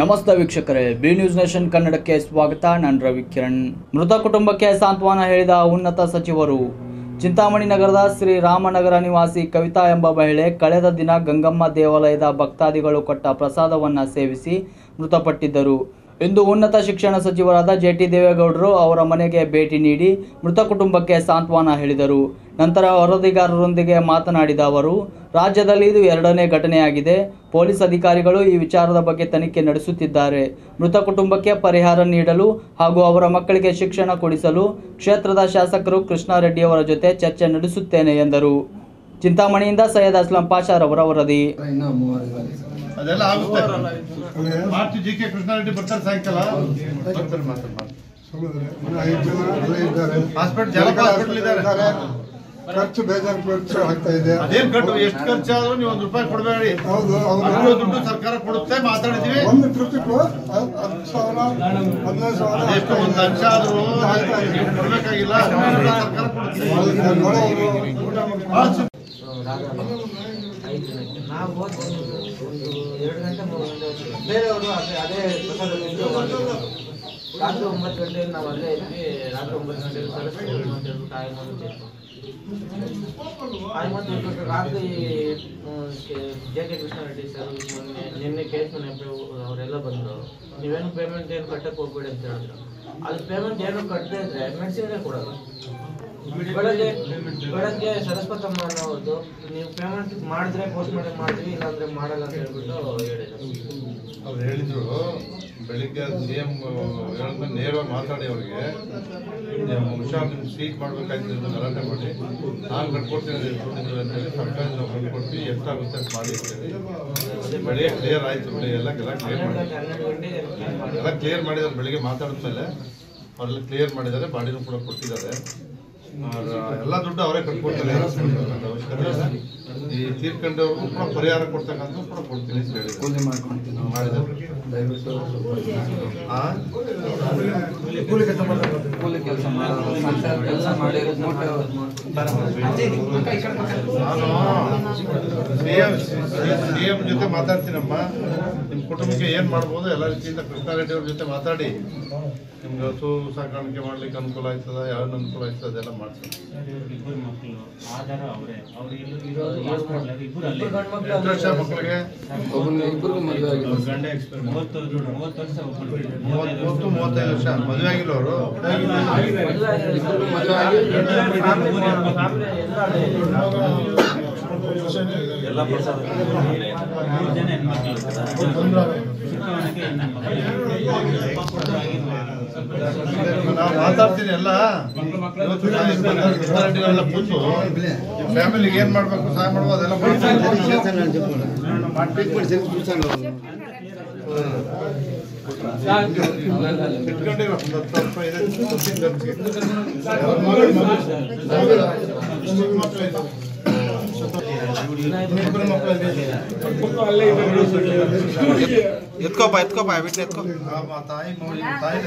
ನಮಸ್ತೆ ವೀಕ್ಷಕರೇ, B news nation ಕನ್ನಡಕ್ಕೆ ಸ್ವಾಗತ. ನಾನು ರವಿ ಕಿರಣ್. ಮೃತ ಕುಟುಂಬಕ್ಕೆ ಸಾಂತ್ವನ ಹೇಳಿದ ಉನ್ನತ ಸಚಿವರು, ಚಿಂತಾಮಣಿ ನಗರದ ಶ್ರೀ ರಾಮನಗರ ನಿವಾಸಿ ಕವಿತಾ ಎಂಬ ಮಹಿಳೆ ಕಳೆದ ದಿನ ಗಂಗಮ್ಮ ದೇವಾಲಯದ ಭಕ್ತಾದಿಗಳು ಕೊಟ್ಟ ಪ್ರಸಾದವನ್ನು ಸೇವಿಸಿ ಮೃತಪಟ್ಟಿದ್ದರು. ಇಂದು ಉನ್ನತ ಶಿಕ್ಷಣ ಸಚಿವರಾದ ಜೆ ಟಿ ದೇವೇಗೌಡರು ಅವರ ಮನೆಗೆ ಭೇಟಿ ನೀಡಿ ಮೃತ ಕುಟುಂಬಕ್ಕೆ ಸಾಂತ್ವನ ಹೇಳಿದರು. ನಂತರ ವರದಿಗಾರರೊಂದಿಗೆ ಮಾತನಾಡಿದ ಅವರು, ರಾಜ್ಯದಲ್ಲಿ ಇದು ಎರಡನೇ ಘಟನೆಯಾಗಿದೆ. ಪೊಲೀಸ್ ಅಧಿಕಾರಿಗಳು ಈ ವಿಚಾರದ ಬಗ್ಗೆ ತನಿಖೆ ನಡೆಸುತ್ತಿದ್ದಾರೆ. ಮೃತ ಕುಟುಂಬಕ್ಕೆ ಪರಿಹಾರ ನೀಡಲು ಹಾಗೂ ಅವರ ಮಕ್ಕಳಿಗೆ ಶಿಕ್ಷಣ ಕೊಡಿಸಲು ಕ್ಷೇತ್ರದ ಶಾಸಕರು ಕೃಷ್ಣಾರೆಡ್ಡಿಯವರ ಜೊತೆ ಚರ್ಚೆ ನಡೆಸುತ್ತೇನೆ ಎಂದರು. ಚಿಂತಾಮಣಿಯಿಂದ ಸೈಯದ್ ಅಸ್ಲಂ ವರದಿ. ಇನ್ನ ಮೂವರು ಇದ್ದಾರೆ. ಅದೆಲ್ಲ ಆಗುತ್ತೆ. ಮಾಡ್ತೀವಿ ಜಿ ಕೆ ಕೃಷ್ಣಾರೆಡ್ಡಿ ಬರ್ತಾರೆ ಸಾಯಂಕಾಲ. ಬರ್ತಾರೆ ಮಾತಾಡ್ತಾರೆ. ಇನ್ನು ಐದು ಜನ ಅಲ್ಲೇ ಇದ್ದಾರೆ. ಹಾಸ್ಪಿಟಲ್ ಜನ ಹಾಸ್ಪಿಟಲ್ ಇದ್ದಾರೆ. ಖರ್ಚು ಬೇಜಾರು ಖರ್ಚು ಆಗ್ತಾ ಇದೆ. ಅದೇನ್ ಕಟ್ಟು? ಎಷ್ಟು ಖರ್ಚಾದ್ರೂ ನೀವು ಒಂದು ರೂಪಾಯಿ ಕೊಡಬೇಡಿ. ಹೌದು ದುಡ್ಡು ಸರ್ಕಾರ ಕೊಡುತ್ತೆ ಮಾತಾಡಿದೀವಿ ಒಂದು ಟ್ರಿಪ್ಪಿಗೂ ಹತ್ತು ಸಾವಿರ ಹದಿನೈದು ಸಾವಿರ ಎಷ್ಟು ಒಂದು ಲಕ್ಷ ಆದ್ರೂ ನೀವು ಕೊಡ್ಬೇಕಾಗಿಲ್ಲ. ಸರ್ಕಾರ ಕೊಡುತ್ತೆ ನಾವು ಹೋದ್ ಒಂದು ಎರಡು ಗಂಟೆ ಮೂರು ಗಂಟೆ ಬೇರೆಯವರು ಅದೇ ಅದೇ ಪ್ರಸಾದ. ರಾತ್ರಿ ಒಂಬತ್ತು ಗಂಟೆಗೆ ನಾವು ಅಲ್ಲೇ ಇದ್ವಿ. ರಾತ್ರಿ ಒಂಬತ್ತು ಗಂಟೆ ಸರಸ್ವತಿ ಅಂತ ಹೇಳ್ಬಿಟ್ಟು ಬಂದು ರಾತ್ರಿ ಜೆ ಕೆ ಕೃಷ್ಣಾರೆಡ್ಡಿ ಸರ್ ನಿನ್ನೆ ಕೇಸ್ ಮನೆ ಅವರೆಲ್ಲ ಬಂದರು ನೀವೇನು ಪೇಮೆಂಟ್ ಏನು ಕಟ್ಟಕ್ಕೆ ಹೋಗ್ಬೇಡಿ ಅಂತ ಹೇಳಿದ್ರು. ಅದು ಪೇಮೆಂಟ್ ಏನು ಕಟ್ಟದೇ ಇದ್ರೆ ಮೆಡಿಸಿನ್ನೇ ಕೊಡಲ್ಲ. ಬೆಳಗ್ಗೆ ಬೆಳಗ್ಗೆ ಸರಸ್ವತಮ್ಮ ಅನ್ನೋದು ನೀವು ಪೇಮೆಂಟ್ ಮಾಡಿದ್ರೆ ಪೋಸ್ಟ್ ಮಾಡಿ ಮಾಡ್ತೀವಿ, ಇಲ್ಲಾಂದ್ರೆ ಮಾಡಲ್ಲ ಅಂತ ಹೇಳ್ಬಿಟ್ಟು ಹೇಳಿದ್ರು. ಅವ್ರು ಹೇಳಿದ್ರು, ಬೆಳಿಗ್ಗೆ ಸಿ ಎಂ ಹೇಳಿದ್ಮೇಲೆ ನೇರವಾಗಿ ಮಾತಾಡಿ ಅವ್ರಿಗೆ ಹುಷಾರ್ ನಿಮ್ಗೆ ಮಾಡಬೇಕಾಗಿತ್ತು ಮಾಡ್ಬೇಕಾಯ್ತು ಗಲಾಟೆ ಮಾಡಿ, ನಾನು ಕಟ್ಕೊಡ್ತೀನಿ ಅಂತ ಹೇಳ್ಕೊಂಡಿದ್ರು ಹೇಳಿ ಸರ್ಕಾರ ನಾವು ಕಟ್ಕೊಡ್ತೀವಿ ಎಷ್ಟಾಗುತ್ತೆ ಅಂತ ಮಾಡಿ ಬೆಳಿಗ್ಗೆ ಕ್ಲಿಯರ್ ಆಯಿತು ಬಿಡಿ, ಎಲ್ಲ ಎಲ್ಲ ಕ್ಲಿಯರ್ ಮಾಡಿ. ಎಲ್ಲ ಕ್ಲಿಯರ್ ಮಾಡಿದ್ದಾರೆ ಬೆಳಿಗ್ಗೆ ಮಾತಾಡಿದ್ಮೇಲೆ ಅವರೆಲ್ಲ ಕ್ಲಿಯರ್ ಮಾಡಿದ್ದಾರೆ, ಬಾಡಿನೂ ಕೂಡ ಕೊಟ್ಟಿದ್ದಾರೆ ಎಲ್ಲ ದುಡ್ಡು ಅವರೇ ಕಟ್ಕೊಡ್ತಾರೆ ಅವಶ್ಯಕತೆ. ಈ ತೀರ್ಕೊಂಡವ್ರಿಗೂ ಕೂಡ ಪರಿಹಾರ ಕೊಡ್ತಕ್ಕಂಥ ಕೂಡ ಕೊಡ್ತೀನಿ ಅಂತ ಹೇಳಿದ್ದಾರೆ ಮಾಡಿದ್ದಾರೆ ಆ? ನಾನು ಸಿಎಂ ಸಿಎಂ ಜೊತೆ ಮಾತಾಡ್ತೀನಮ್ಮ. ನಿಮ್ಮ ಕುಟುಂಬಕ್ಕೆ ಏನು ಮಾಡ್ಬೋದು? ಎಲ್ಲ ರೀತಿಯಿಂದ ಕೃಷ್ಣಾರೆಡ್ಡಿ ಅವ್ರ ಜೊತೆ ಮಾತಾಡಿ. ನಿಮ್ಗೆ ಹಸು ಸಾಕಾಣಿಕೆ ಮಾಡ್ಲಿಕ್ಕೆ ಅನುಕೂಲ ಆಯ್ತದ ಯಾವ ಅನುಕೂಲ ಆಯ್ತದ ಅದೆಲ್ಲ ಮಕ್ಕಳಿಗೆ? ಮೂವತ್ತು ಮೂವತ್ತೈದು ವರ್ಷ ಮದುವೆ ಆಗಿಲ್ಲ ಅವರು. ಎಲ್ಲ ಪ್ರಸಾದ ನಾವು ಮಾತಾಡ್ತೀನಿ ಎಲ್ಲ. ಕೂತು ಫ್ಯಾಮಿಲಿಗೆ ಏನ್ ಮಾಡ್ಬೇಕು ಸಹಾಯ ಮಾಡ್ಬೋದು ಅದೆಲ್ಲ ಇಟ್ಕೊಂಡಿರೋ ಎತ್ಕೋಪ ಎತ್ಕೋಪ ಬಿಟ್ಟು ಎತ್ಕೋ ಆ ಮ- ತಾಯಿ ಮಗು- ಈ ತಾಯಿನ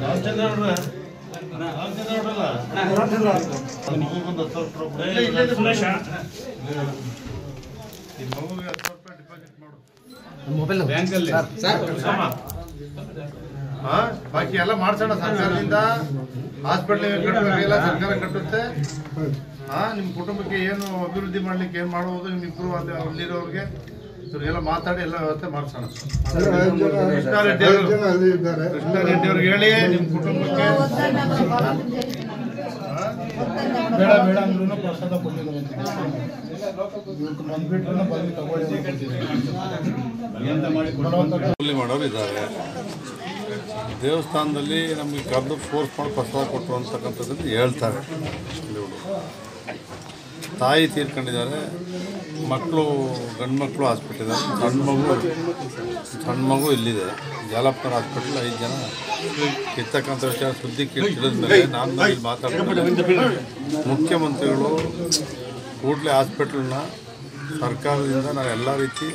ರಾಮಚಂದ್ರ ಅವ್ರೆ, ರಾಮಚಂದ್ರ ಅವ್ರಲ್ಲ? ಮಗುಗೊಂದು ಹತ್ತು ಸಾವಿರ ರೂಪಾಯಿ ಕೊಡು. ಇಲ್ಲೇ- ಇಲ್ಲೇ ಕೊಡು. ಈ ಮಗುಗೆ ಹತ್ತು ಸಾವಿರ ರೂಪಾಯಿ ಡಿಪಾಸಿಟ್ ಮಾಡು ಹಾ ಬಾಕಿ ಎಲ್ಲ ಮಾಡ್ಸೋಣ ಸರ್ಕಾರದಿಂದ ಹಾಸ್ಪಿಟ್ಲ್ ಕಟ್ಟಬೇಕಿಲ್ಲ ಸರ್ಕಾರ ಕಟ್ಟುತ್ತೆ. ಹಾ ನಿಮ್ಮ ಕುಟುಂಬಕ್ಕೆ ಏನು ಅಭಿವೃದ್ಧಿ ಮಾಡ್ಲಿಕ್ಕೆ ಏನು ನಿಮ್ ಇಬ್ರು ಅಲ್ಲಿ ಅಲ್ಲಿರೋರಿಗೆ ಇವ್ರಿಗೆಲ್ಲ ಮಾತಾಡಿ ಎಲ್ಲ ವ್ಯವಸ್ಥೆ ಮಾಡ್ಸೋಣ. ಕೃಷ್ಣಾರೆಡ್ಡಿ ಐದು ಅಲ್ಲಿ ಇದ್ದಾರೆ. ಕೃಷ್ಣಾರೆಡ್ಡಿ ಅವ್ರಿಗೆ ಹೇಳಿ ನಿಮ್ಮ ಕುಟುಂಬಕ್ಕೆ. ಬೇಡ ಬೇಡ ಅಂದ್ರೂ ಪ್ರಸಾದ ಬಂದ್ಬಿಟ್ರು ಬಂದು ತಗೊಳ್ಳಿ ಮಾಡೋರು ಇದ್ದಾರೆ ದೇವಸ್ಥಾನದಲ್ಲಿ ನಮಗೆ ಕರೆದು ಫೋರ್ಸ್ ಮಾಡಿ ಪ್ರಸಾದ ಕೊಟ್ಟರು ಅಂತಕ್ಕಂಥದ್ದನ್ನು ಹೇಳ್ತಾರೆ. ತಾಯಿ ತೀರ್ಕೊಂಡಿದ್ದಾರೆ. ಮಕ್ಕಳು ಗಂಡು ಮಕ್ಕಳು ಹಾಸ್ಪಿಟಲ್ ಇದ್ದಾರೆ ಸಣ್ಣ ಮಗು ಸಣ್ಣ ಮಗು ಇಲ್ಲಿದೆ ಜಾಲಪ್ಪನ ಹಾಸ್ಪಿಟ್ಲ್ ಐದು ಜನ. ಇರ್ತಕ್ಕಂಥ ವಿಚಾರ ಸುದ್ದಿ ಕೇಳಿ ಮೇಲೆ ನಾನು ಇಲ್ಲಿ ಮಾತಾಡ್ತೀನಿ ಮುಖ್ಯಮಂತ್ರಿಗಳು ಕೂಡಲೇ ಹಾಸ್ಪಿಟ್ಲನ್ನ ಸರ್ಕಾರದಿಂದ ನಾವು ಎಲ್ಲ ರೀತಿ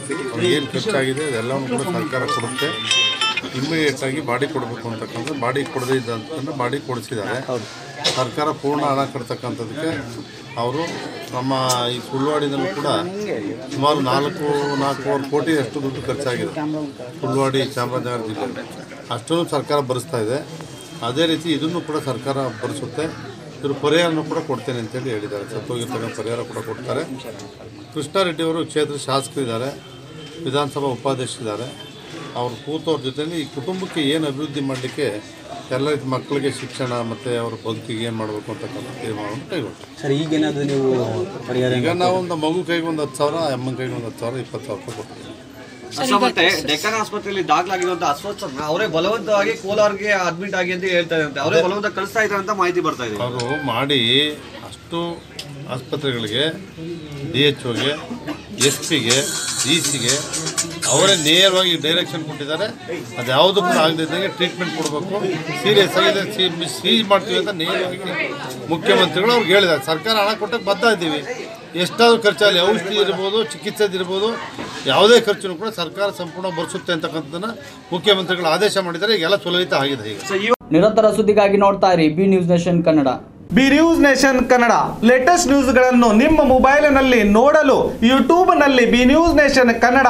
ಏನು ಖರ್ಚಾಗಿದೆ ಅದೆಲ್ಲವನ್ನು ಕೂಡ ಸರ್ಕಾರ ಕೊಡುತ್ತೆ. ಇಮ್ಮಿಡಿಯೇಟ್ ಆಗಿ ಬಾಡಿ ಕೊಡಬೇಕು ಅಂತಕ್ಕಂಥ ಬಾಡಿ ಕೊಡದೇ ಇದ್ದಂತಂದ್ರೆ ಬಾಡಿ ಕೊಡಿಸಿದ್ದಾರೆ. ಸರ್ಕಾರ ಪೂರ್ಣ ಹಣ ಕಟ್ತಕ್ಕಂಥದ್ದಕ್ಕೆ ಅವರು ನಮ್ಮ ಈ ಸುಳ್ವಾಡಿನಲ್ಲೂ ಕೂಡ ಸುಮಾರು ನಾಲ್ಕು, ನಾಲ್ಕೂವರೆ ಕೋಟಿಯಷ್ಟು ದುಡ್ಡು ಖರ್ಚಾಗಿದೆ ಸುಳ್ವಾಡಿ ಚಾಮರಾಜನಗರ ಜಿಲ್ಲೆ ಅಷ್ಟೊಂದು ಸರ್ಕಾರ ಭರಿಸ್ತಾ ಇದೆ. ಅದೇ ರೀತಿ ಇದನ್ನು ಕೂಡ ಸರ್ಕಾರ ಭರಿಸುತ್ತೆ. ಇದ್ರ ಪರಿಹಾರನೂ ಕೂಡ ಕೊಡ್ತೇನೆ ಅಂತೇಳಿ ಹೇಳಿದ್ದಾರೆ. ಸತ್ತೋಗಿರ್ತಕ್ಕಂಥ ಪರಿಹಾರ ಕೂಡ ಕೊಡ್ತಾರೆ. ಕೃಷ್ಣಾರೆಡ್ಡಿಯವರು ಕ್ಷೇತ್ರ ಶಾಸಕರಿದ್ದಾರೆ. ವಿಧಾನಸಭಾ ಉಪಾಧ್ಯಕ್ಷರಿದ್ದಾರೆ. ಅವರು ಕೂತವ್ರ ಜೊತೆಲಿ ಈ ಕುಟುಂಬಕ್ಕೆ ಏನು ಅಭಿವೃದ್ಧಿ ಮಾಡಲಿಕ್ಕೆ ಎಲ್ಲ ರೀತಿ ಮಕ್ಕಳಿಗೆ ಶಿಕ್ಷಣ ಮತ್ತು ಅವ್ರ ಬದುಕಿಗೆ ಏನು ಮಾಡಬೇಕು ಅಂತಕ್ಕಂಥ ತೀರ್ಮಾನವನ್ನು ಕೈಗೊಂಡು ಸರ್ ಈಗೇನಾದರೂ ನೀವು ಈಗ ನಾವು ಒಂದು ಮಗು ಕೈಗೆ ಒಂದು ಹತ್ತು ಸಾವಿರ ಅಮ್ಮನ ಕೈಗೆ ಒಂದು ಹತ್ತು ಸಾವಿರ ಇಪ್ಪತ್ತು ಸಾವಿರ ರೂಪಾಯಿ ಕೊಡ್ತೀವಿ ಅಷ್ಟೇ ಮತ್ತೆ ಡೆಕ್ಕನ್ ಆಸ್ಪತ್ರೆಯಲ್ಲಿ ದಾಖಲಾಗಿರುವಂತಹ ಅಸ್ವಸ್ಥ ಅವರೇ ಬಲವಂತವಾಗಿ ಕೋಲಾರ್ಗೆ ಅಡ್ಮಿಟ್ ಆಗಿ ಅಂತ ಹೇಳ್ತಾರೆ ಇದ್ದಾರೆ. ಅವರೇ ಬಲವಂತ ಕಳಿಸ್ತಾ ಇದ್ದಾರೆ ಅಂತ ಮಾಹಿತಿ ಬರ್ತಾ ಇದೆ. ಅವರು ಮಾಡಿ ಅಷ್ಟು ಆಸ್ಪತ್ರೆಗಳಿಗೆ ಡಿ ಎಚ್ ಒಗೆ ಎಸ್ ಪಿಗೆ ಡಿ ಸಿಗೆ ಅವರೇ ನೇರವಾಗಿ ಡೈರೆಕ್ಷನ್ ಕೊಟ್ಟಿದ್ದಾರೆ. ಅದು ಯಾವುದು ಕೂಡ ಆಗದಿದ್ದಂಗೆ ಟ್ರೀಟ್ಮೆಂಟ್ ಕೊಡಬೇಕು. ಸೀರಿಯಸ್ ಆಗಿದೆ ಸೀಜ್ ಮಾಡ್ತೀವಿ ಅಂತ ನೇರವಾಗಿ ಮುಖ್ಯಮಂತ್ರಿಗಳು ಅವ್ರಿಗೆ ಹೇಳಿದ್ದಾರೆ. ಸರ್ಕಾರ ಹಣ ಕೊಟ್ಟಕ್ಕೆ ಬದ್ಧ ಇದ್ದೀವಿ. ಎಷ್ಟಾದರೂ ಖರ್ಚಾಗಲಿ ಔಷಧಿ ಇರ್ಬೋದು ಚಿಕಿತ್ಸೆದಿರ್ಬೋದು ಯಾವುದೇ ಖರ್ಚು ಕೂಡ ಸರ್ಕಾರ ಸಂಪೂರ್ಣ ಭರಿಸುತ್ತೆ ಅಂತಕ್ಕಂಥದ್ದನ್ನು ಮುಖ್ಯಮಂತ್ರಿಗಳು ಆದೇಶ ಮಾಡಿದ್ದಾರೆ. ಈಗೆಲ್ಲ ಸುಲಲಿತ ಆಗಿದೆ ಈಗ. ನಿರಂತರ ಸುದ್ದಿಗಾಗಿ ನೋಡ್ತಾ ಇರಿ. B news nation Kannada. B news nation Kannada. Latest ನ್ಯೂಸ್ಗಳನ್ನು ನಿಮ್ಮ ಮೊಬೈಲ್ನಲ್ಲಿ ನೋಡಲು ಯೂಟ್ಯೂಬ್ನಲ್ಲಿ ಬಿ ನ್ಯೂಸ್ ನೇಷನ್ ಕನ್ನಡ.